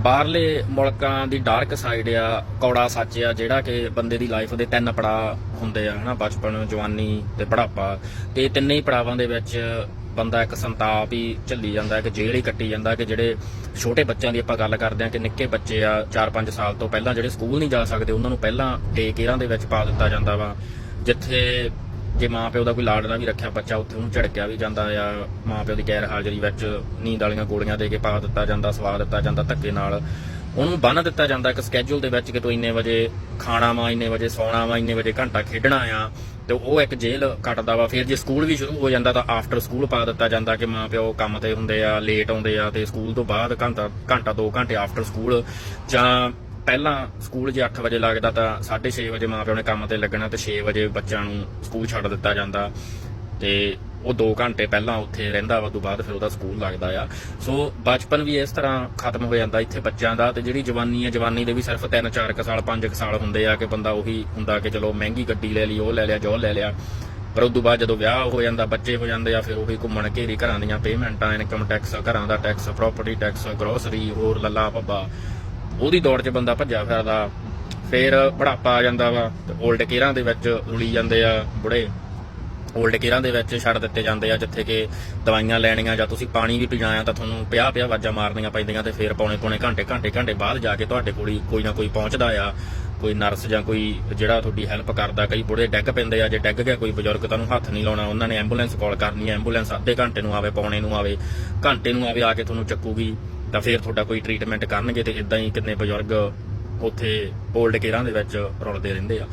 ਬਾਹਰਲੇ ਮੁਲਕਾਂ ਦੀ dark side ਆ, ਕੌੜਾ ਸੱਚ ਆ, ਜਿਹੜਾ ਕਿ ਬੰਦੇ ਦੀ ਲਾਈਫ ਦੇ ਤਿੰਨ ਪੜਾਅ ਹੁੰਦੇ ਆ, ਹਨਾ, ਬਚਪਨ, ਜਵਾਨੀ ਤੇ ਬੁਢਾਪਾ। ਤੇ ਤਿੰਨੇ ਹੀ ਪੜਾਵਾਂ ਦੇ ਵਿੱਚ ਬੰਦਾ ਇੱਕ ਸੰਤਾਪ ਹੀ ਝੱਲੀ ਜਾਂਦਾ ਹੈ ਕਿ ਜੇਲ੍ਹ ਹੀ ਕੱਟੀ ਜਾਂਦਾ ਕਿ ਜਿਹੜੇ ਛੋਟੇ ਬੱਚਿਆਂ ਦੀ ਆਪਾਂ ਗੱਲ ਕਰਦੇ ਆ ਕਿ ਨਿੱਕੇ ਬੱਚੇ ਆ 4-5 ਸਾਲ ਤੋਂ ਪਹਿਲਾਂ ਜਿਹੜੇ ਸਕੂਲ ਨਹੀਂ ਜਾ ਸਕਦੇ, ਉਹਨਾਂ ਨੂੰ ਪਹਿਲਾਂ ਡੇ ਕੇਅਰਾਂ ਦੇ ਵਿੱਚ ਪਾ ਦਿੱਤਾ ਜਾਂਦਾ ਵਾ, ਜਿੱਥੇ ਜੇ ਮਾਪਿਓ ਦਾ ਕੋਈ ਲਾਡਲਾ ਵੀ ਰੱਖਿਆ, ਬੱਚਾ ਉੱਥੇ ਉਹਨੂੰ ਝੜਕਿਆ ਵੀ ਜਾਂਦਾ ਆ, ਮਾਪਿਓ ਦੀ ਗੈਰ ਹਾਜ਼ਰੀ ਵਿੱਚ ਨੀਂਦ ਵਾਲੀਆਂ ਗੋਲੀਆਂ ਦੇ ਕੇ ਪਾ ਦਿੱਤਾ ਜਾਂਦਾ, ਸਵਾ ਦਿੱਤਾ ਜਾਂਦਾ ਧੱਕੇ ਨਾਲ। ਉਹਨੂੰ ਬੰਨ ਦਿੱਤਾ ਜਾਂਦਾ ਇੱਕ ਸਕੇਜੂਲ ਦੇ ਵਿੱਚ ਕਿ ਤੂੰ ਇੰਨੇ ਵਜੇ ਖਾਣਾ ਵਾ, ਇੰਨੇ ਵਜੇ ਸੌਣਾ ਵਾ, ਇੰਨੇ ਵਜੇ ਘੰਟਾ ਖੇਡਣਾ ਆ, ਤੇ ਉਹ ਇੱਕ ਜੇਲ੍ਹ ਕੱਟਦਾ ਵਾ। ਫਿਰ ਜੇ ਸਕੂਲ ਵੀ ਸ਼ੁਰੂ ਹੋ ਜਾਂਦਾ ਤਾਂ ਆਫਟਰ ਸਕੂਲ ਪਾ ਦਿੱਤਾ ਜਾਂਦਾ ਕਿ ਮਾਂ ਪਿਓ ਕੰਮ ਤੇ ਹੁੰਦੇ ਆ ਲੇਟ ਆਉਂਦੇ ਆ, ਤੇ ਸਕੂਲ ਤੋਂ ਬਾਅਦ ਘੰਟਾ ਘੰਟਾ 2 ਘੰਟੇ ਆਫਟਰ ਸਕੂਲ ਜਾਂ ਪਹਿਲਾਂ ਸਕੂਲ ਜੇ 8 ਵਜੇ ਲੱਗਦਾ ਤਾਂ 6:30 ਵਜੇ ਮਾਪਿਓ ਨੇ ਕੰਮ ਤੇ ਲੱਗਣਾ ਤੇ 6 ਵਜੇ ਬੱਚਿਆਂ ਨੂੰ ਸਕੂਲ ਛੱਡ ਦਿੱਤਾ ਜਾਂਦਾ। ਤੇ ਉਹ 2 ਘੰਟੇ ਪਹਿਲਾਂ ਉੱਥੇ ਰਹਿੰਦਾ ਵਾ ਤੋਂ ਬਾਅਦ ਫਿਰ ਉਹਦਾ ਸਕੂਲ ਲੱਗਦਾ ਆ। ਸੋ ਬਚਪਨ ਵੀ ਇਸ ਤਰ੍ਹਾਂ ਖਤਮ ਹੋ ਜਾਂਦਾ ਇੱਥੇ ਬੱਚਿਆਂ ਦਾ ਤੇ ਜਿਹੜੀ ਜਵਾਨੀ ਆ, ਜਵਾਨੀ ਦੇ ਵੀ ਸਿਰਫ 3-4 ਕ ਸਾਲ 5 ਕ ਸਾਲ ਹੁੰਦੇ ਆ ਕਿ ਬੰਦਾ ਉਹੀ ਹੁੰਦਾ ਕਿ ਚਲੋ ਮਹਿੰਗੀ ਗੱਡੀ ਲੈ ਲਈ, ਉਹ ਲੈ ਲਿਆ, ਜੋ ਲੈ ਲਿਆ। ਪਰ ਉਸ ਤੋਂ ਬਾਅਦ ਜਦੋਂ ਵਿਆਹ ਹੋ ਜਾਂਦਾ, ਬੱਚੇ ਹੋ ਜਾਂਦੇ ਆ, ਫਿਰ ਉਹੀ ਘੁੰਮਣ ਘੇਰੀ ਘਰਾਂ ਦੀਆਂ ਪੇਮੈਂਟਾਂ ਇਨਕਮ ਟੈਕਸ ਘਰਾਂ ਦਾ ਟੈਕਸ ਪ੍ਰਾਪਰਟੀ ਟੈਕਸ ਗਰੋਸਰੀ ਹੋਰ ਲੱਲਾ ਪੱਬਾ ਉਹਦੀ ਦੌੜ 'ਚ ਬੰਦਾ ਭੱਜਿਆ ਫਿਰਦਾ, ਫਿਰ ਬੁਢਾਪਾ ਆ ਜਾਂਦਾ ਵਾ, ਤੇ 올ਡ ਕੇਅਰਾਂ ਦੇ ਵਿੱਚ ਰੁਲੀ ਜਾਂਦੇ ਆ ਬੁੜੇ। 올ਡ ਕੇਅਰਾਂ ਦੇ ਵਿੱਚ ਛੱਡ ਦਿੱਤੇ ਜਾਂਦੇ ਆ, ਜਿੱਥੇ ਕਿ ਦਵਾਈਆਂ ਲੈਣੀਆਂ ਜਾਂ ਤੁਸੀਂ ਪਾਣੀ ਵੀ ਪੀਣਾ ਤਾਂ ਤੁਹਾਨੂੰ 50 50 ਵਾਜਾਂ ਮਾਰਨੀਆਂ ਪੈਂਦੀਆਂ ਤੇ ਫਿਰ ਪੌਣੇ ਪੌਣੇ ਘੰਟੇ ਘੰਟੇ ਘੰਟੇ ਬਾਅਦ ਜਾ ਕੇ ਤੁਹਾਡੇ ਕੋਲ ਹੀ ਕੋਈ ਨਾ ਕੋਈ ਪਹੁੰਚਦਾ ਆ। ਕੋਈ ਨਰਸ ਜਾਂ ਕੋਈ ਜਿਹੜਾ ਤੁਹਾਡੀ ਹੈਲਪ ਕਰਦਾ, ਕਈ ਬੁੜੇ ਡੈਗ ਪੈਂਦੇ ਆ, ਜੇ ਡੈਗ ਗਿਆ ਕੋਈ ਬਜ਼ੁਰਗ ਤੁਹਾਨੂੰ ਹੱਥ ਨਹੀਂ ਲਾਉਣਾ, ਉਹਨਾਂ ਨੇ ਐਂਬੂਲੈਂਸ ਕਾਲ ਕਰਨੀ ਹੈ ਐਂਬੂਲੈਂਸ ਅੱਧੇ ਘੰਟੇ ਨੂੰ ਆਵੇ, ਪੌਣੇ ਨੂੰ ਆਵੇ, ਘੰਟੇ ਨੂੰ ਆਵੇ, ਆ ਕੇ ਤੁਹਾਨੂੰ ਚੱਕੂਗੀ। ਤਾਂ ਫਿਰ ਤੁਹਾਡਾ ਕੋਈ ਟ੍ਰੀਟਮੈਂਟ ਕਰਨਗੇ ਤੇ ਇਦਾਂ ਹੀ ਕਿੰਨੇ ਬਜ਼ੁਰਗ ਉੱਥੇ 올ਡ ਕੇਅਰਾਂ ਦੇ ਵਿੱਚ ਰੁਲਦੇ ਰਹਿੰਦੇ ਆ।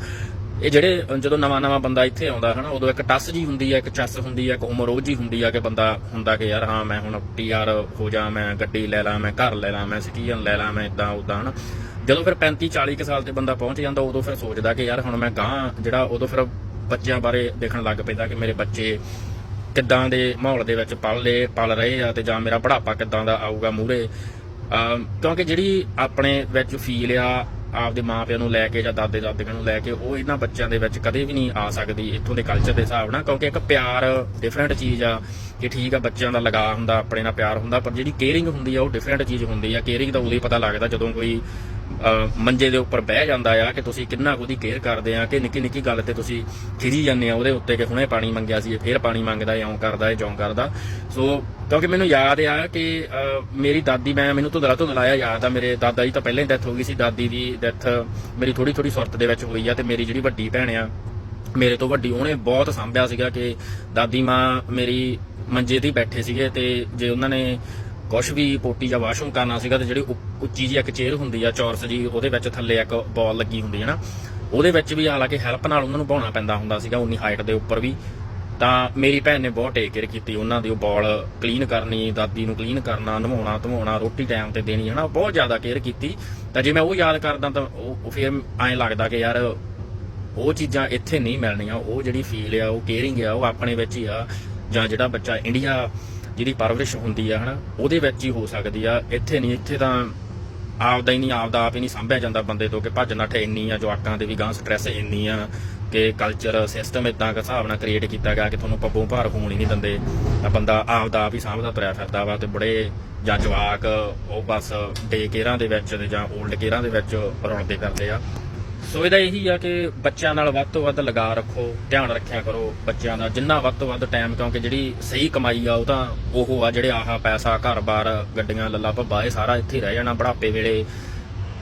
ਇਹ ਜਿਹੜੇ, ਜਦੋਂ ਨਵਾਂ ਨਵਾਂ ਬੰਦਾ ਇੱਥੇ ਆਉਂਦਾ ਹਨਾ, ਉਦੋਂ ਇੱਕ ਟੱਸ ਜੀ ਹੁੰਦੀ ਹੈ ਇੱਕ ਚੱਸ ਹੁੰਦੀ ਹੈ ਇੱਕ ਉਮਰ ਉਹ ਜੀ ਹੁੰਦੀ ਆ ਕਿ ਬੰਦਾ ਹੁੰਦਾ ਕਿ ਯਾਰ ਹਾਂ, ਮੈਂ ਹੁਣ ਪੀਆਰ ਹੋ ਜਾ, ਮੈਂ ਗੱਡੀ ਲੈ ਲਾਂ, ਮੈਂ ਘਰ ਲੈ ਲਾਂ, ਮੈਂ ਸਿਟੀਜ਼ਨ ਲੈ ਲਾਂ, ਮੈਂ ਇਦਾਂ ਉਦਾਂ ਹਨਾ। ਜਦੋਂ ਫਿਰ 35 40 ਕੁ ਸਾਲ ਤੇ ਬੰਦਾ ਪਹੁੰਚ ਜਾਂਦਾ, ਉਦੋਂ ਫਿਰ ਸੋਚਦਾ ਕਿ ਯਾਰ ਹੁਣ ਮੈਂ ਗਾਂ ਜਿਹੜਾ, ਉਦੋਂ ਫਿਰ ਬੱਚਿਆਂ ਬਾਰੇ ਦੇਖਣ ਲੱਗ ਪੈਂਦਾ ਕਿ ਮੇਰੇ ਬੱਚੇ ਕਿੱਦਾਂ ਦੇ ਮਾਹੌਲ ਦੇ ਵਿੱਚ ਪਲ ਲਏ ਪਲ ਰਹੇ ਆ ਤੇ ਜਾਂ ਮੇਰਾ ਬੁਢਾਪਾ ਕਿੱਦਾਂ ਦਾ ਆਊਗਾ ਮੂਹਰੇ? ਕਿਉਂਕਿ ਜਿਹੜੀ ਆਪਣੇ ਵਿੱਚ ਫੀਲ ਆ, ਆਪਦੇ ਮਾਪਿਆਂ ਨੂੰ ਲੈ ਕੇ ਜਾਂ ਦਾਦੇ ਦਾਦੀਆਂ ਨੂੰ ਲੈ ਕੇ, ਉਹ ਇਹਨਾਂ ਬੱਚਿਆਂ ਦੇ ਵਿੱਚ ਕਦੇ ਵੀ ਨਹੀਂ ਆ ਸਕਦੀ, ਇੱਥੋਂ ਦੇ ਕਲਚਰ ਦੇ ਹਿਸਾਬ ਨਾਲ, ਕਿਉਂਕਿ ਇੱਕ ਪਿਆਰ ਡਿਫਰੈਂਟ ਚੀਜ਼ ਆ, ਕਿ ਠੀਕ ਆ ਬੱਚਿਆਂ ਦਾ ਲਗਾ ਹੁੰਦਾ, ਆਪਣੇ ਨਾਲ ਪਿਆਰ ਹੁੰਦਾ, ਪਰ ਜਿਹੜੀ ਕੇਅਰਿੰਗ ਹੁੰਦੀ ਆ, ਉਹ ਡਿਫਰੈਂਟ ਚੀਜ਼ ਹੁੰਦੀ ਆ। ਕੇਅਰਿੰਗ ਦਾ ਉਦੋਂ ਹੀ ਪਤਾ ਲੱਗਦਾ ਜਦੋਂ ਕੋਈ ਮੰਜੇ ਦੇ ਉੱਪਰ ਬਹਿ ਜਾਂਦਾ ਆ ਕਿ ਤੁਸੀਂ ਕਿੰਨਾ ਕੁ ਉਹਦੀ ਕੇਅਰ ਕਰਦੇ ਆ, ਕਿ ਨਿੱਕੀ ਨਿੱਕੀ ਗੱਲ ਤੇ ਤੁਸੀਂ ਖਿਜੀ ਜਾਂਦੇ ਆ ਉਹਦੇ ਉੱਤੇ ਕਿ ਹੁਣੇ ਪਾਣੀ ਮੰਗਿਆ ਸੀ, ਫੇਰ ਪਾਣੀ ਮੰਗਦਾ ਇਉਂ ਕਰਦਾ ਜੋਂ ਕਰਦਾ। ਸੋ ਕਿਉਂਕਿ ਮੈਨੂੰ ਯਾਦ ਆ ਕਿ ਮੇਰੀ ਦਾਦੀ, ਮੈਂ ਮੈਨੂੰ ਧੁੰਦਲਾ ਧੁੰਦਲਾ ਯਾਦ ਆ, ਮੇਰੇ ਦਾਦਾ ਜੀ ਤਾਂ ਪਹਿਲਾਂ ਹੀ ਡੈਥ ਹੋ ਗਈ ਸੀ, ਦਾਦੀ ਦੀ ਡੈਥ ਮੇਰੀ ਥੋੜੀ ਥੋੜੀ ਸੁਰਤ ਦੇ ਵਿੱਚ ਹੋਈ ਆ ਤੇ ਮੇਰੀ ਜਿਹੜੀ ਵੱਡੀ ਭੈਣ ਆ, ਮੇਰੇ ਤੋਂ ਵੱਡੀ ਉਹਨੇ ਬਹੁਤ ਸੰਭਿਆ ਸੀਗਾ ਕਿ ਦਾਦੀ ਮਾਂ ਮੇਰੀ ਮੰਜੇ ਤੇ ਬੈਠੇ ਸੀਗੇ ਤੇ ਜੇ ਉਹਨਾਂ ਨੇ ਕੁਝ ਵੀ ਪੋਟੀ ਜਾਂ ਵਾਸ਼ਰੂਮ ਕਰਨਾ ਸੀਗਾ ਤੇ ਜਿਹੜੀ ਉੱਚੀ ਜੀ ਇੱਕ ਚੇਅਰ ਹੁੰਦੀ ਆ ਚੌਰਸ ਜੀ, ਉਹਦੇ ਵਿੱਚ ਥੱਲੇ ਇੱਕ ਬਾਲ ਲੱਗੀ ਹੁੰਦੀ ਹੈ ਨਾ, ਉਹਦੇ ਵਿੱਚ ਵੀ ਹਾਲਾਂਕਿ ਹੈਲਪ ਨਾਲ ਉਹਨਾਂ ਨੂੰ ਬਾਉਣਾ ਪੈਂਦਾ ਹੁੰਦਾ ਸੀਗਾ ਉਨੀ ਹਾਈਟ ਦੇ ਉੱਪਰ ਵੀ। ਤਾਂ ਮੇਰੀ ਭੈਣ ਨੇ ਬਹੁਤ ਟੇਕ ਕੇਅਰ ਕੀਤੀ ਉਹਨਾਂ ਦੀ, ਉਹ ਬਾਲ ਕਲੀਨ ਕਰਨੀ, ਦਾਦੀ ਨੂੰ ਕਲੀਨ ਕਰਨਾ, ਨਵਾਉਣਾ, ਧਵਾਉਣਾ, ਰੋਟੀ ਟਾਈਮ ਤੇ ਦੇਣੀ, ਹਨਾ, ਬਹੁਤ ਜ਼ਿਆਦਾ ਕੇਅਰ ਕੀਤੀ। ਤਾਂ ਜੇ ਮੈਂ ਉਹ ਯਾਦ ਕਰਦਾ ਤਾਂ ਉਹ ਉਹ ਫਿਰ ਐਂ ਲੱਗਦਾ ਕਿ ਯਾਰ ਉਹ ਚੀਜ਼ਾਂ ਇੱਥੇ ਨਹੀਂ ਮਿਲਣੀਆਂ, ਉਹ ਜਿਹੜੀ ਫੀਲ ਆ, ਉਹ ਕੇਅਰਿੰਗ ਆ, ਉਹ ਆਪਣੇ ਵਿੱਚ ਹੀ ਆ, ਜਾਂ ਜਿਹੜਾ ਬੱਚਾ ਇੰਡੀਆ ਜਿਹਦੀ ਪਰਵਰਿਸ਼ ਹੁੰਦੀ ਆ, ਹਨਾ, ਉਹਦੇ ਵਿੱਚ ਹੀ ਹੋ ਸਕਦੀ ਆ। ਇੱਥੇ ਨਹੀਂ, ਇੱਥੇ ਤਾਂ ਆਪਦਾ ਹੀ ਨਹੀਂ, ਆਪਦਾ ਆਪ ਹੀ ਨਹੀਂ ਸੰਭਿਆ ਜਾਂਦਾ ਬੰਦੇ ਤੋਂ ਕਿ ਭੱਜ ਨੱਠ ਇੰਨੀ ਆ, ਜਵਾਕਾਂ ਦੇ ਵੀ ਗਾਂ ਸਟ੍ਰੈਸ ਇੰਨੀ ਆ ਕਿ ਕਲਚਰ ਸਿਸਟਮ ਇਦਾਂ ਦਾ ਹਿਸਾਬ ਨਾਲ ਕ੍ਰੀਏਟ ਕੀਤਾ ਗਿਆ ਕਿ ਤੁਹਾਨੂੰ ਪੱਬੋਂ ਭਾਰ ਹੋਣ ਹੀ ਨਹੀਂ ਦਿੰਦੇ। ਤਾਂ ਬੰਦਾ ਆਪਦਾ ਆਪ ਹੀ ਸਾਂਭਦਾ, ਤੁਰਿਆ ਫਿਰਦਾ ਵਾ ਤੇ ਬੜੇ ਜਾਂ ਜਵਾਕ ਉਹ ਬਸ ਡੇ ਕੇਅਰਾਂ ਦੇ ਵਿੱਚ ਜਾਂ 올ਡ ਕੇਅਰਾਂ ਦੇ ਵਿੱਚ ਰੁਲਦੇ ਫਿਰਦੇ ਆ। ਸੋ ਇਹਦਾ ਇਹੀ ਆ ਕਿ ਬੱਚਿਆਂ ਨਾਲ ਵੱਧ ਤੋਂ ਵੱਧ ਲਗਾ ਰੱਖੋ, ਧਿਆਨ ਰੱਖਿਆ ਕਰੋ ਬੱਚਿਆਂ ਦਾ, ਜਿੰਨਾ ਵੱਧ ਤੋਂ ਵੱਧ ਟਾਈਮ ਕਿਉਂਕਿ ਜਿਹੜੀ ਸਹੀ ਕਮਾਈ ਆ ਉਹ ਤਾਂ ਉਹ ਆ ਜਿਹੜੇ ਆਹਾ ਪੈਸਾ, ਘਰ-ਬਾਰ, ਗੱਡੀਆਂ, ਲੱਲਾ ਭੱਬਾ, ਇਹ ਸਾਰਾ ਇੱਥੇ ਰਹਿ ਜਾਣਾ ਬੁਢਾਪੇ ਵੇਲੇ।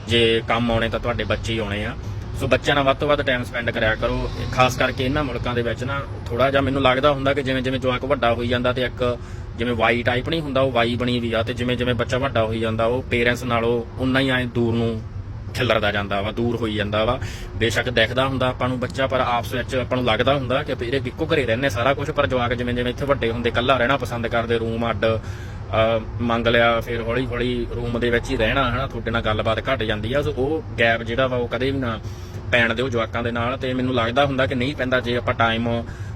ਜੇ ਕੰਮ ਆਉਣੇ ਤਾਂ ਤੁਹਾਡੇ ਬੱਚੇ ਹੀ ਆਉਣੇ ਆ। ਸੋ ਬੱਚਿਆਂ ਨਾਲ ਵੱਧ ਤੋਂ ਵੱਧ ਟਾਈਮ ਸਪੈਂਡ ਕਰਿਆ ਕਰੋ। ਖਾਸ ਕਰਕੇ ਇਹਨਾਂ ਮੁਲਕਾਂ ਦੇ ਵਿੱਚ ਨਾ ਥੋੜਾ ਜਿਹਾ ਮੈਨੂੰ ਲੱਗਦਾ ਹੁੰਦਾ ਕਿ ਜਿਵੇਂ ਜਿਵੇਂ ਜਵਾਕ ਵੱਡਾ ਹੋਈ ਜਾਂਦਾ ਤੇ ਇੱਕ ਜਿਵੇਂ ਵਾਈ ਟਾਈਪ ਨਹੀਂ ਹੁੰਦਾ, ਉਹ ਵਾਈ ਬਣੀ ਵੀ ਆ ਤੇ ਜਿਵੇਂ ਜਿਵੇਂ ਬੱਚਾ ਵੱਡਾ ਹੋਈ ਜਾਂਦਾ, ਉਹ ਪੇਰੈਂਟਸ ਨਾਲੋਂ ਉਨਾ ਹੀ ਐ ਦੂਰ ਨੂੰ ਖਿਲਰਦਾ ਜਾਂਦਾ ਵਾ, ਦੂਰ ਹੋਈ ਜਾਂਦਾ ਵਾ। ਬੇਸ਼ੱਕ ਦੇਖਦਾ ਹੁੰਦਾ ਆਪਾਂ ਨੂੰ ਬੱਚਾ, ਪਰ ਆਪਸ ਵਿੱਚ ਆਪਾਂ ਨੂੰ ਲੱਗਦਾ ਹੁੰਦਾ ਕਿ ਵੀਰੇ ਇੱਕੋ ਘਰੇ ਰਹਿੰਦੇ ਸਾਰਾ ਕੁਝ ਪਰ ਜਵਾਕ ਜਿਵੇਂ ਜਿਵੇਂ ਇੱਥੇ ਵੱਡੇ ਹੁੰਦੇ, ਇਕੱਲਾ ਰਹਿਣਾ ਪਸੰਦ ਕਰਦੇ, ਰੂਮ ਅੱਡ ਮੰਗ ਲਿਆ, ਫਿਰ ਹੌਲੀ ਹੌਲੀ ਰੂਮ ਦੇ ਵਿੱਚ ਹੀ ਰਹਿਣਾ, ਹਨਾ, ਤੁਹਾਡੇ ਨਾਲ ਗੱਲਬਾਤ ਘਟ ਜਾਂਦੀ ਆ। ਸੋ ਉਹ ਗੈਪ ਜਿਹੜਾ ਵਾ ਉਹ ਕਦੇ ਵੀ ਨਾ ਪੈਣ ਦਿਓ ਜਵਾਕਾਂ ਦੇ ਨਾਲ, ਤੇ ਮੈਨੂੰ ਲੱਗਦਾ ਹੁੰਦਾ ਕਿ ਨਹੀਂ ਪੈਂਦਾ ਜੇ ਆਪਾਂ ਟਾਈਮ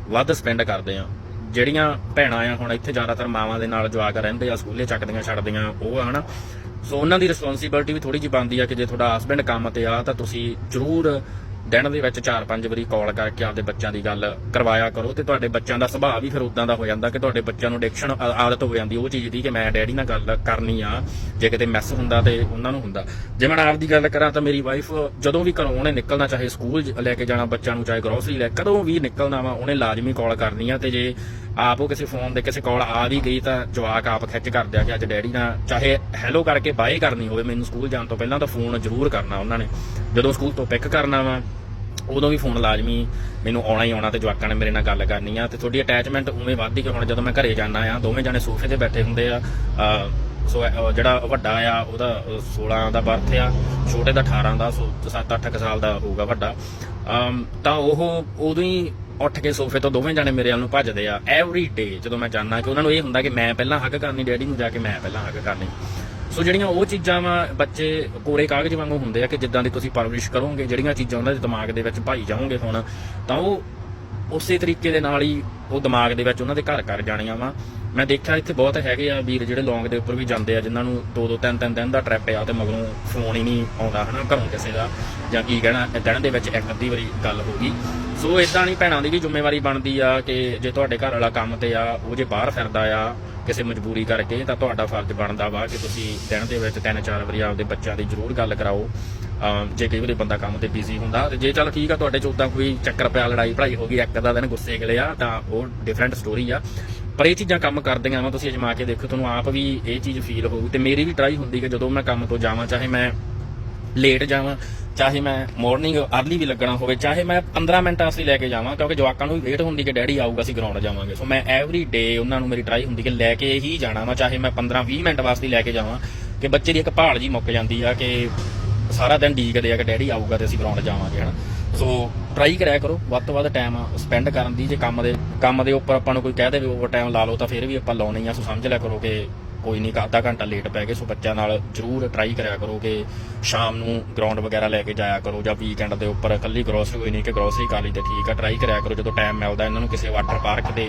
ਵੱਧ ਸਪੈਂਡ ਕਰਦੇ ਆ। ਜਿਹੜੀਆਂ ਭੈਣਾਂ ਆ ਹੁਣ ਇੱਥੇ ਜ਼ਿਆਦਾਤਰ ਮਾਵਾਂ ਦੇ ਨਾਲ ਜਵਾਕ ਰਹਿੰਦੇ ਆ, ਸਕੂਲੇ ਚੱਕਦੀਆਂ ਛੱਡਦੀਆਂ ਉਹ ਆ, ਹਨਾ। ਸੋ ਉਹਨਾਂ ਦੀ ਰਿਸਪੌਂਸਿਬਿਲਟੀ ਵੀ ਥੋੜੀ ਜਿਹੀ ਬਣਦੀ ਆ ਕਿ ਜੇ ਤੁਹਾਡਾ ਹਸਬੰਡ ਕੰਮ ਤੇ ਆ, ਤਾਂ ਤੁਸੀਂ ਜ਼ਰੂਰ ਦਿਨ ਦੇ ਵਿੱਚ 4-5 ਵਾਰੀ ਕਾਲ ਕਰਕੇ ਆਪਦੇ ਬੱਚਿਆਂ ਦੀ ਗੱਲ ਕਰਵਾਇਆ ਕਰੋ ਤੇ ਤੁਹਾਡੇ ਬੱਚਿਆਂ ਦਾ ਸੁਭਾਅ ਵੀ ਫਿਰ ਉਦਾਂ ਦਾ ਹੋ ਜਾਂਦਾ ਕਿ ਤੁਹਾਡੇ ਬੱਚਿਆਂ ਨੂੰ ਐਡਿਕਸ਼ਨ ਆਦਤ ਹੋ ਜਾਂਦੀ, ਉਹ ਚੀਜ਼ ਦੀ ਕਿ ਮੈਂ ਡੈਡੀ ਨਾਲ ਗੱਲ ਕਰਨੀ ਆ, ਜੇ ਕਿਤੇ ਮੈਸ ਹੁੰਦਾ ਤੇ ਉਹਨਾਂ ਨੂੰ ਹੁੰਦਾ। ਜੇ ਮੈਂ ਆਪ ਦੀ ਗੱਲ ਕਰਾਂ ਤਾਂ ਮੇਰੀ ਵਾਈਫ ਜਦੋਂ ਵੀ ਘਰੋਂ ਉਹਨੇ ਨਿਕਲਣਾ, ਚਾਹੇ ਸਕੂਲ ਲੈ ਕੇ ਜਾਣਾ ਬੱਚਿਆਂ ਨੂੰ, ਚਾਹੇ ਗਰੋਸਰੀ ਲੈ, ਕਦੋਂ ਵੀ ਨਿਕਲਣਾ ਵਾ, ਉਹਨੇ ਲਾਜ਼ਮੀ ਕਾਲ ਕਰਨੀ ਆ ਤੇ ਜੇ ਆਪ ਉਹ ਕਿਸੇ ਫੋਨ ਦੇ ਕਿਸੇ ਕਾਲ ਆ ਵੀ ਗਈ ਤਾਂ ਜਵਾਕ ਆਪ ਖਿੱਚ ਕਰਦੇ ਕਿ ਅੱਜ ਡੈਡੀ ਨਾਲ ਚਾਹੇ ਹੈਲੋ ਕਰਕੇ ਬਾਏ ਕਰਨੀ ਹੋਵੇ, ਮੈਨੂੰ ਸਕੂਲ ਜਾਣ ਤੋਂ ਪਹਿਲਾਂ ਤਾਂ ਫੋਨ ਜ਼ਰੂਰ ਕਰਨਾ ਉਹਨਾਂ ਨੇ। ਜਦੋਂ ਸਕੂਲ ਤੋਂ ਪਿਕ ਕਰਨਾ ਵਾ, ਉਦੋਂ ਵੀ ਫੋਨ ਲਾਜ਼ਮੀ, ਮੈਨੂੰ ਆਉਣਾ ਹੀ ਆਉਣਾ ਤੇ ਜਵਾਕਾਂ ਨੇ ਮੇਰੇ ਨਾਲ ਗੱਲ ਕਰਨੀ ਆ ਤੇ ਤੁਹਾਡੀ ਅਟੈਚਮੈਂਟ ਉਵੇਂ ਵੱਧਦੀ ਕਿ ਹੁਣ ਜਦੋਂ ਮੈਂ ਘਰੇ ਜਾਂਦਾ ਆ, ਦੋਵੇਂ ਜਾਣੇ ਸੋਫੇ ਤੇ ਬੈਠੇ ਹੁੰਦੇ ਆ ਸੋ ਜਿਹੜਾ ਵੱਡਾ ਆ, ਉਹਦਾ ਅਹ 16 ਦਾ ਬਰਥ ਆ, ਛੋਟੇ ਦਾ 18 ਦਾ, ਸੋ 7-8 ਸਾਲ ਦਾ ਹੋਊਗਾ ਵੱਡਾ। ਅਮ, ਤਾਂ ਉਹ ਉਦੋਂ ਹੀ ਉੱਠ ਕੇ ਸੋਫੇ ਤੋਂ ਦੋਵੇਂ ਜਣੇ ਮੇਰੇ ਵੱਲ ਨੂੰ ਭੱਜਦੇ ਆ ਐਵਰੀ ਡੇ ਜਦੋਂ ਮੈਂ ਜਾਣਾ ਕਿ ਉਹਨਾਂ ਨੂੰ ਇਹ ਹੁੰਦਾ ਕਿ ਮੈਂ ਪਹਿਲਾਂ ਹੱਗ ਕਰਨੀ ਡੈਡੀ ਨੂੰ ਜਾ ਕੇ ਮੈਂ ਪਹਿਲਾਂ ਹੱਗ ਕਰਨੀ। ਸੋ ਜਿਹੜੀਆਂ ਉਹ ਚੀਜ਼ਾਂ ਵਾ ਬੱਚੇ ਕੋਰੇ ਕਾਗਜ਼ ਵਾਂਗੂ ਹੁੰਦੇ ਆ ਕਿ ਜਿੱਦਾਂ ਦੀ ਤੁਸੀਂ ਪਰਵਰਿਸ਼ ਕਰੋਗੇ, ਜਿਹੜੀਆਂ ਚੀਜ਼ਾਂ ਉਹਨਾਂ ਦੇ ਦਿਮਾਗ ਦੇ ਵਿੱਚ ਭਾਈ ਜਾਓਗੇ ਹੁਣ, ਤਾਂ ਉਹ ਉਸੇ ਤਰੀਕੇ ਦੇ ਨਾਲ ਹੀ ਉਹ ਦਿਮਾਗ ਦੇ ਵਿੱਚ ਉਹਨਾਂ ਦੇ ਘਰ ਕਰ ਜਾਣੀਆਂ ਵਾ। ਮੈਂ ਦੇਖਿਆ ਇੱਥੇ ਬਹੁਤ ਹੈਗੇ ਆ ਵੀਰ ਜਿਹੜੇ ਲੌਂਗ ਦੇ ਉੱਪਰ ਵੀ ਜਾਂਦੇ ਆ, ਜਿਨ੍ਹਾਂ ਨੂੰ ਦੋ ਦੋ ਤਿੰਨ ਤਿੰਨ ਦਿਨ ਦਾ ਟ੍ਰਿਪ ਆ ਤੇ ਮਗਰੋਂ ਫੋਨ ਹੀ ਨਹੀਂ ਆਉਂਦਾ, ਹਨਾ, ਘਰੋਂ ਕਿਸੇ ਦਾ। ਜਾਂ ਕੀ ਕਹਿਣਾ ਦਿਨ ਦੇ ਵਿੱਚ ਇੱਕ ਅੱਧੀ ਵਾਰੀ ਗੱਲ ਹੋ ਗਈ। ਸੋ ਇਦਾਂ ਨਹੀਂ ਭੈਣਾਂ ਦੀ ਵੀ ਜ਼ਿੰਮੇਵਾਰੀ ਬਣਦੀ ਆ ਕਿ ਜੇ ਤੁਹਾਡੇ ਘਰ ਵਾਲਾ ਕੰਮ ਤੇ ਆ, ਉਹ ਜੇ ਬਾਹਰ ਫਿਰਦਾ ਆ, ਕਿਸੇ ਮਜਬੂਰੀ ਕਰਕੇ, ਤਾਂ ਤੁਹਾਡਾ ਫਰਜ਼ ਬਣਦਾ ਵਾ ਕਿ ਤੁਸੀਂ ਦਿਨ ਦੇ ਵਿੱਚ ਤਿੰਨ ਚਾਰ ਵਾਰੀ ਆਪਦੇ ਬੱਚਿਆਂ ਦੀ ਜ਼ਰੂਰ ਗੱਲ ਕਰਾਓ। ਅਮ, ਜੇ ਕਈ ਵਾਰੀ ਬੰਦਾ ਕੰਮ ਤੇ ਬਿਜ਼ੀ ਹੁੰਦਾ ਜੇ ਚੱਲ ਠੀਕ ਆ, ਤੁਹਾਡੇ ਚ ਉਦਾਂ ਕੋਈ ਚੱਕਰ ਪਿਆ ਲੜਾਈ ਪੜਾਈ ਹੋ ਗਈ, ਇੱਕ ਦਾ ਦਿਨ ਗੁੱਸੇ ਗਲਿਆ ਤਾਂ ਉਹ ਡਿਫਰੈਂਟ ਸਟੋਰੀ ਆ। ਪਰ ਇਹ ਚੀਜ਼ਾਂ ਕੰਮ ਕਰਦੀਆਂ ਵਾ, ਤੁਸੀਂ ਅਜਮਾ ਕੇ ਦੇਖੋ, ਤੁਹਾਨੂੰ ਆਪ ਵੀ ਇਹ ਚੀਜ਼ ਫੀਲ ਹੋਊ ਤੇ ਮੇਰੀ ਵੀ ਟਰਾਈ ਹੁੰਦੀ ਕਿ ਜਦੋਂ ਮੈਂ ਕੰਮ ਤੋਂ ਜਾਵਾਂ, ਚਾਹੇ ਮੈਂ ਲੇਟ ਜਾਵਾਂ, ਚਾਹੇ ਮੈਂ ਮਾਰਨਿੰਗ ਅਰਲੀ ਵੀ ਲੱਗਣਾ ਹੋਵੇ, ਚਾਹੇ ਮੈਂ 15 ਮਿੰਟ ਵਾਸਤੇ ਲੈ ਕੇ ਜਾਵਾਂ, ਕਿਉਂਕਿ ਜਵਾਕਾਂ ਨੂੰ ਵੇਟ ਹੁੰਦੀ ਕਿ ਡੈਡੀ ਆਊਗਾ, ਅਸੀਂ ਗਰਾਊਂਡ ਜਾਵਾਂਗੇ। ਸੋ ਮੈਂ ਐਵਰੀ ਡੇ ਉਹਨਾਂ ਨੂੰ ਮੇਰੀ ਟਰਾਈ ਹੁੰਦੀ ਕਿ ਲੈ ਕੇ ਹੀ ਜਾਣਾ ਵਾ, ਚਾਹੇ ਮੈਂ 15 20 ਮਿੰਟ ਵਾਸਤੇ ਲੈ ਕੇ ਜਾਵਾਂ, ਕਿ ਬੱਚੇ ਦੀ ਇੱਕ ਭਾਲ ਜੀ ਮੁੱਕ ਜਾਂਦੀ ਆ ਕਿ ਸਾਰਾ ਦਿਨ ਡੀਕਦੇ ਆ ਕਿ ਡੈਡੀ ਆਊਗਾ ਤੇ ਅਸੀਂ ਗਰਾਊਂਡ ਜਾਵਾਂਗੇ, ਹਨਾ। ਸੋ ਟਰਾਈ ਕਰਿਆ ਕਰੋ, ਵੱਧ ਤੋਂ ਵੱਧ ਟਾਈਮ ਸਪੈਂਡ ਕਰਨ ਦੀ, ਜੇ ਕੰਮ ਦੇ ਕੰਮ ਦੇ ਉੱਪਰ ਆਪਾਂ ਨੂੰ ਕੋਈ ਕਹਿ ਦੇਵੇ ਓਵਰ ਟਾਈਮ ਲਾ ਲਓ ਤਾਂ ਫਿਰ ਵੀ ਆਪਾਂ ਲਾਉਣੀ ਆ, ਸੋ ਸਮਝ ਲਿਆ ਕਰੋ ਕਿ ਕੋਈ ਨਹੀਂ ਅੱਧਾ ਘੰਟਾ ਲੇਟ ਪੈ ਗਏ, ਸੋ ਬੱਚਿਆਂ ਨਾਲ ਜਰੂਰ ਟਰਾਈ ਕਰਿਆ ਕਰੋ ਕਿ ਸ਼ਾਮ ਨੂੰ ਗਰਾਊਂਡ ਵਗੈਰਾ ਲੈ ਕੇ ਜਾਇਆ ਕਰੋ ਜਾਂ ਵੀਕਐਂਡ ਦੇ ਉੱਪਰ ਇਕੱਲੀ ਗਰੋਸਰੀ ਹੋਈ ਨਹੀਂ ਕਿ ਗਰੋਸਰੀ ਕਰ ਲਈ ਤਾਂ ਠੀਕ ਆ ਟਰਾਈ ਕਰਿਆ ਕਰੋ ਜਦੋਂ ਟਾਈਮ ਮਿਲਦਾ ਇਹਨਾਂ ਨੂੰ ਕਿਸੇ ਵਾਟਰ ਪਾਰਕ ਤੇ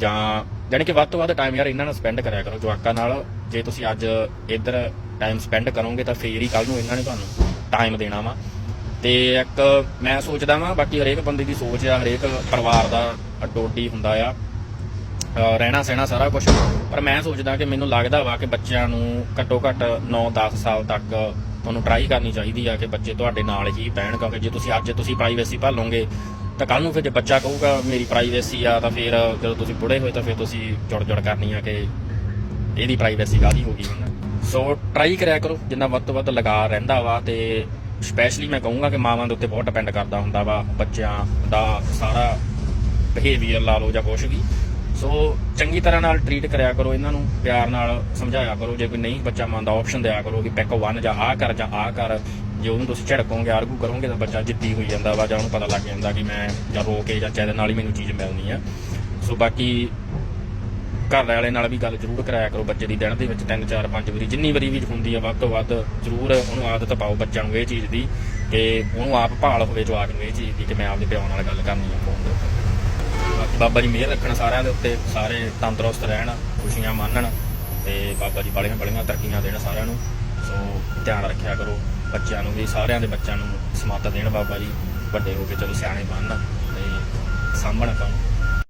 ਜਾਂ ਯਾਨੀ ਕਿ ਵੱਧ ਤੋਂ ਵੱਧ ਟਾਈਮ ਯਾਰ ਇਹਨਾਂ ਨਾਲ ਸਪੈਂਡ ਕਰਿਆ ਕਰੋ, ਜਵਾਕਾਂ ਨਾਲ। ਜੇ ਤੁਸੀਂ ਅੱਜ ਇੱਧਰ ਟਾਈਮ ਸਪੈਂਡ ਕਰੋਗੇ ਤਾਂ ਫੇਰ ਹੀ ਕੱਲ ਨੂੰ ਇਹਨਾਂ ਨੇ ਤੁਹਾਨੂੰ ਟਾਈਮ ਦੇਣਾ ਵਾ। ਤੇ ਇੱਕ ਮੈਂ ਸੋਚਦਾ ਵਾਂ, ਬਾਕੀ ਹਰੇਕ ਬੰਦੇ ਦੀ ਸੋਚ ਆ, ਹਰੇਕ ਪਰਿਵਾਰ ਦਾ ਅਡੋਡੀ ਹੁੰਦਾ ਆ। ਰਹਿਣਾ ਸਹਿਣਾ ਸਾਰਾ ਕੁਝ ਪਰ ਮੈਂ ਸੋਚਦਾ ਕਿ ਮੈਨੂੰ ਲੱਗਦਾ ਵਾ ਕਿ ਬੱਚਿਆਂ ਨੂੰ ਘੱਟੋ ਘੱਟ 9-10 ਸਾਲ ਤੱਕ ਤੁਹਾਨੂੰ ਟਰਾਈ ਕਰਨੀ ਚਾਹੀਦੀ ਆ ਕਿ ਬੱਚੇ ਤੁਹਾਡੇ ਨਾਲ ਹੀ ਬਹਿਣ ਕਿਉਂਕਿ ਜੇ ਤੁਸੀਂ ਅੱਜ ਤੁਸੀਂ ਪ੍ਰਾਈਵੇਸੀ ਭਾਲੋਗੇ, ਤਾਂ ਕੱਲ ਨੂੰ ਫਿਰ ਜੇ ਬੱਚਾ ਕਹੂਗਾ ਮੇਰੀ ਪ੍ਰਾਈਵੇਸੀ ਆ, ਤਾਂ ਫਿਰ ਜਦੋਂ ਤੁਸੀਂ ਬੁੜੇ ਹੋਏ ਤਾਂ ਫਿਰ ਤੁਸੀਂ ਜੁੜ ਜੁੜ ਕਰਨੀ ਆ ਕਿ ਇਹਦੀ ਪ੍ਰਾਈਵੇਸੀ ਕਾਦੀ ਹੋ ਗਈ ਹੁਣ। ਸੋ ਟਰਾਈ ਕਰਿਆ ਕਰੋ, ਜਿੰਨਾ ਵੱਧ ਤੋਂ ਵੱਧ ਲਗਾ ਰਹਿੰਦਾ ਵਾ ਤੇ ਸਪੈਸ਼ਲੀ ਮੈਂ ਕਹੂੰਗਾ ਕਿ ਮਾਵਾਂ ਦੇ ਉੱਤੇ ਬਹੁਤ ਡਿਪੈਂਡ ਕਰਦਾ ਹੁੰਦਾ ਵਾ, ਬੱਚਿਆਂ ਦਾ ਸਾਰਾ ਬਿਹੇਵੀਅਰ ਲਾ ਲਓ ਜਾਂ ਕੁਝ ਵੀ। ਸੋ ਚੰਗੀ ਤਰ੍ਹਾਂ ਨਾਲ ਟਰੀਟ ਕਰਿਆ ਕਰੋ ਇਹਨਾਂ ਨੂੰ, ਪਿਆਰ ਨਾਲ ਸਮਝਾਇਆ ਕਰੋ। ਜੇ ਕੋਈ ਨਹੀਂ ਬੱਚਾ ਮੰਨਦਾ ਆਪਸ਼ਨ ਦਿਆ ਕਰੋ ਕਿ ਪਿਕ 1 ਜਾਂ ਆਹ ਕਰ ਜਾਂ ਆਹ ਕਰ। ਜੇ ਉਹਨੂੰ ਤੁਸੀਂ ਝੜਕੋਗੇ ਆਰਗੂ ਕਰੋਗੇ, ਤਾਂ ਬੱਚਾ ਜਿੱਦੀ ਹੋਈ ਜਾਂਦਾ ਵਾ ਜਾਂ ਉਹਨੂੰ ਪਤਾ ਲੱਗ ਜਾਂਦਾ ਕਿ ਮੈਂ ਜਾਂ ਰੋ ਕੇ ਜਾਂ ਚਾਹਦੇ ਨਾਲ ਹੀ ਮੈਨੂੰ ਚੀਜ਼ ਮਿਲਣੀ ਆ। ਸੋ ਬਾਕੀ ਘਰ ਵਾਲੇ ਨਾਲ ਵੀ ਗੱਲ ਜ਼ਰੂਰ ਕਰਾਇਆ ਕਰੋ ਬੱਚੇ ਦੀ ਦਿਨ ਦੇ ਵਿੱਚ 3 4 5 ਵਾਰੀ। ਜਿੰਨੀ ਵਾਰੀ ਵੀ ਹੁੰਦੀ ਆ, ਵੱਧ ਤੋਂ ਵੱਧ ਜ਼ਰੂਰ ਉਹਨੂੰ ਆਦਤ ਪਾਓ ਬੱਚਿਆਂ ਨੂੰ ਇਹ ਚੀਜ਼ ਦੀ ਕਿ ਉਹਨੂੰ ਆਪ ਭਾਲ ਹੋਵੇ ਜਵਾਕ ਨੂੰ ਇਹ ਚੀਜ਼ ਦੀ ਕਿ ਮੈਂ ਆਪਦੇ ਪਿਓ ਨਾਲ ਗੱਲ ਕਰਨੀ ਆ ਫੋਨ ਦੇ ਉੱਤੇ। ਬਾਕੀ ਬਾਬਾ ਜੀ ਮਿਹਰ ਰੱਖਣ ਸਾਰਿਆਂ ਦੇ ਉੱਤੇ, ਸਾਰੇ ਤੰਦਰੁਸਤ ਰਹਿਣ, ਖੁਸ਼ੀਆਂ ਮਾਣਨ ਤੇ ਬਾਬਾ ਜੀ ਬੜੀਆਂ ਬੜੀਆਂ ਤਰੱਕੀਆਂ ਦੇਣ ਸਾਰਿਆਂ ਨੂੰ। ਸੋ ਧਿਆਨ ਰੱਖਿਆ ਕਰੋ, ਬੱਚਿਆਂ ਨੂੰ ਵੀ, ਸਾਰਿਆਂ ਦੇ ਬੱਚਿਆਂ ਨੂੰ ਸਮੱਤ ਦੇਣ ਬਾਬਾ ਜੀ। ਵੱਡੇ ਹੋ ਕੇ ਚਲੋ ਸਿਆਣੇ ਬਣਨ ਤੇ ਸਾਂਭਣ ਕੰਮ।